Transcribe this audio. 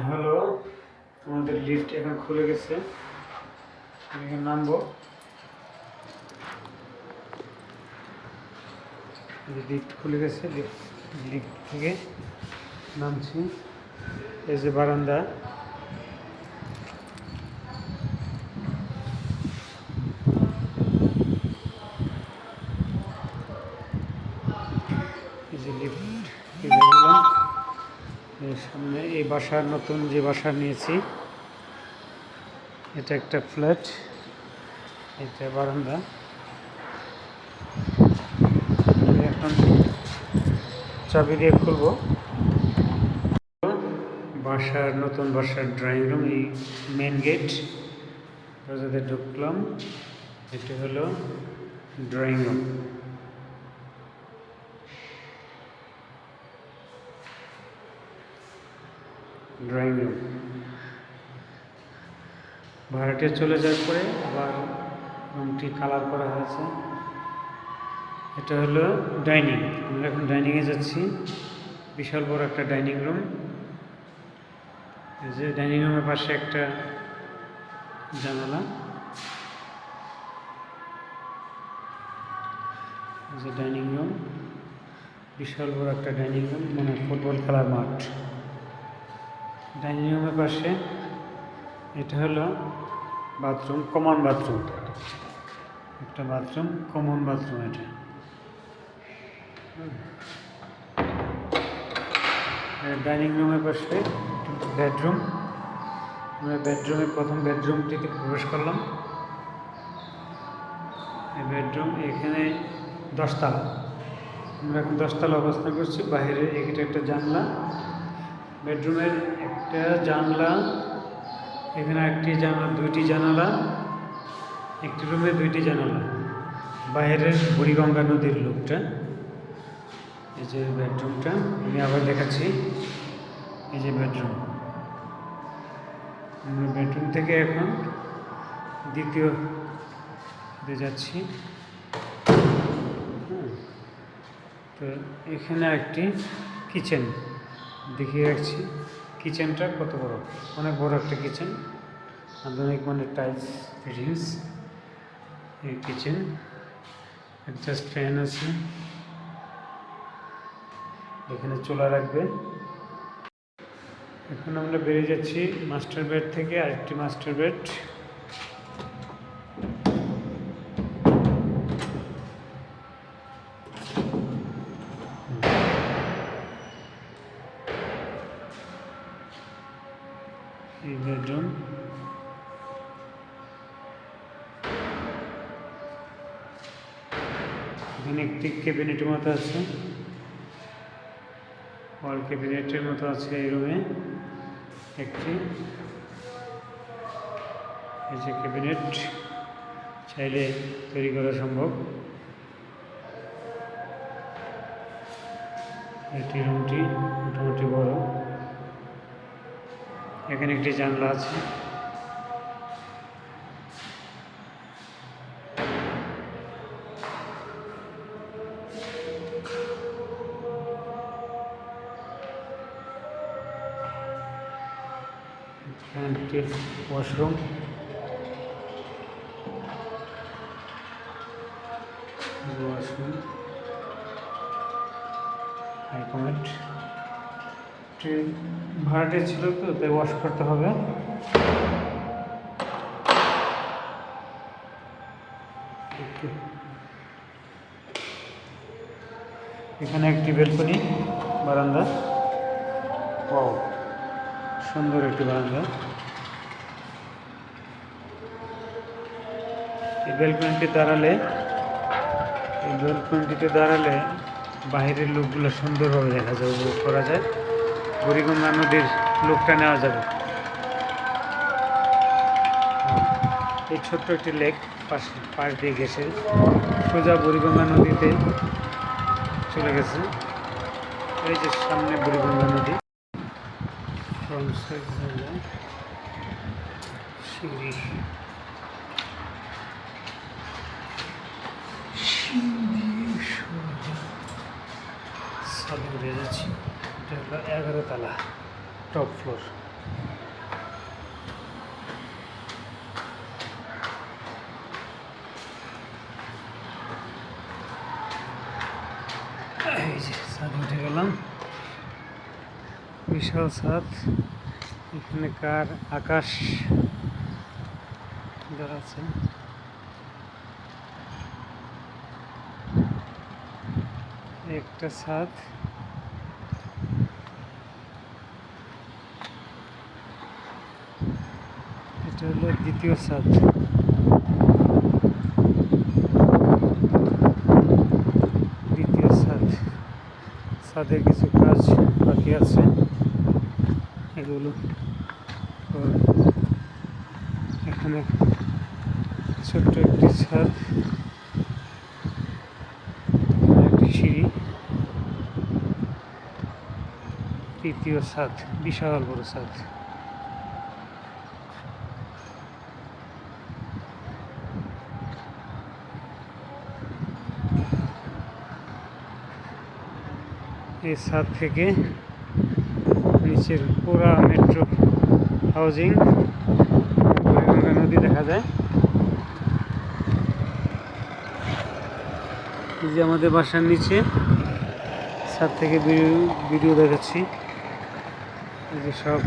Hello, আমাদের lift এখন খুলে গেছে। এখন নামবো। লিফট খুলে গেছে লিফট থেকে নামছি। এই যে বারান্দা। এই যে লিফট সামনে এই বাসার নতুন যে বাসা নিয়েছি, এটা একটা ফ্ল্যাট, এটা বারান্দা। এখন চাবি দিয়ে খুলবো। বাসার নতুন বাসার ড্রয়িং রুম এই মেন গেট দরজাতে ঢুকলাম। এটি হলো ড্রয়িং রুম ড্রয়িং রুম ভাড়াটে চলে যাওয়ার পরে আবার রুমটি কালার করা হয়েছে। এটা হলো ডাইনিং আমরা এখন ডাইনিংয়ে যাচ্ছি। বিশাল বড় একটা ডাইনিং রুম এই যে ডাইনিং রুমের পাশে একটা জানালা। যে ডাইনিং রুম বিশাল বড় একটা ডাইনিং রুম মানে ফুটবল খেলার মাঠ। ডাইনিং রুমের পাশে এটা হলো বাথরুম, কমন বাথরুম। একটা বাথরুম, কমন বাথরুম এটা। ডাইনিং রুমের পাশে বেডরুম। আমরা বেডরুমে প্রথম বেডরুমটিতে প্রবেশ করলাম। এই বেডরুম এখানে দশতলা। আমরা এখন দশতলা অবস্থান করছি। বাইরে এখানে একটা জানলা। বেডরুমের একটা জানলা, এখানে একটি জানলা, দুইটি জানালা, একটি রুমে দুইটি জানালা। বাইরের বুড়িগঙ্গা নদীর লোকটা, এই যে বেডরুমটা, আমি আবার দেখাচ্ছি, এই যে বেডরুম। বেডরুম থেকে এখন দ্বিতীয় যাচ্ছি। তো এখানে একটি কিচেন। দেখিয়ে রাখছি। কিচেনটা কত বড়? অনেক বড় একটা কিচেন। আধুনিক মানের টাইলস ফিটিংস এই কিচেন। জাস্ট ফ্যান আছে। এখানে চুলা রাখবে। এখন আমরা বেরিয়ে যাচ্ছি মাস্টার বেড থেকে আরেকটি মাস্টার বেড। বেডরুম এখানে একটি ক্যাবিনেটের মতো আছে। ওয়াল ক্যাবিনেটের মতো আছে এই রুমে একটি। এই যে ক্যাবিনেট চাইলে তৈরি করা সম্ভব। এটি রুমটি মোটামুটি বড়। এখানে একটি জানলা আছে। একটি ওয়াশরুম ওয়াশরুম হাই ভাড়াটে ছিল তো, তাই ওয়াশ করতে হবে। এখানে একটি বেলকনি, বারান্দা। ও সুন্দর একটি বারান্দা। এই বেলকনিতে দাঁড়ালে, এই বেলকনিটিতে দাঁড়ালে বাইরের লোকগুলো সুন্দরভাবে দেখা যায়, উপভোগ করা যায়। বুড়িগঙ্গা নদীর লোকটা নেওয়া যাবে। এই ছোট্ট একটি লেক পাশ পাশ দিয়ে গেছে। সোজা বুড়িগঙ্গা নদীতে চলে গেছে। এই যে সামনে বুড়িগঙ্গা নদী। সিঁড়ি। এগারো তলা টপ ফ্লোর এই যে ছাদ উঠে গেলাম। বিশাল ছাদ এখানে কার আকাশ আছে একটা ছাদ এটা হলো দ্বিতীয় ছাদ দ্বিতীয় ছাদ ছাদে কিছু কাজ বাকি আছে। এগুলো। এখানে ছোট্ট একটি এখানে একটি সিঁড়ি। তৃতীয় ছাদ বিশাল বড় ছাদ এই ছাদ থেকে নিচের পুরা মেট্রো হাউজিং বুড়িগঙ্গা নদী দেখা যায়। এই যে আমাদের বাসার নিচে, ছাদ থেকে ভিডিও দেখাচ্ছি। এই যে সব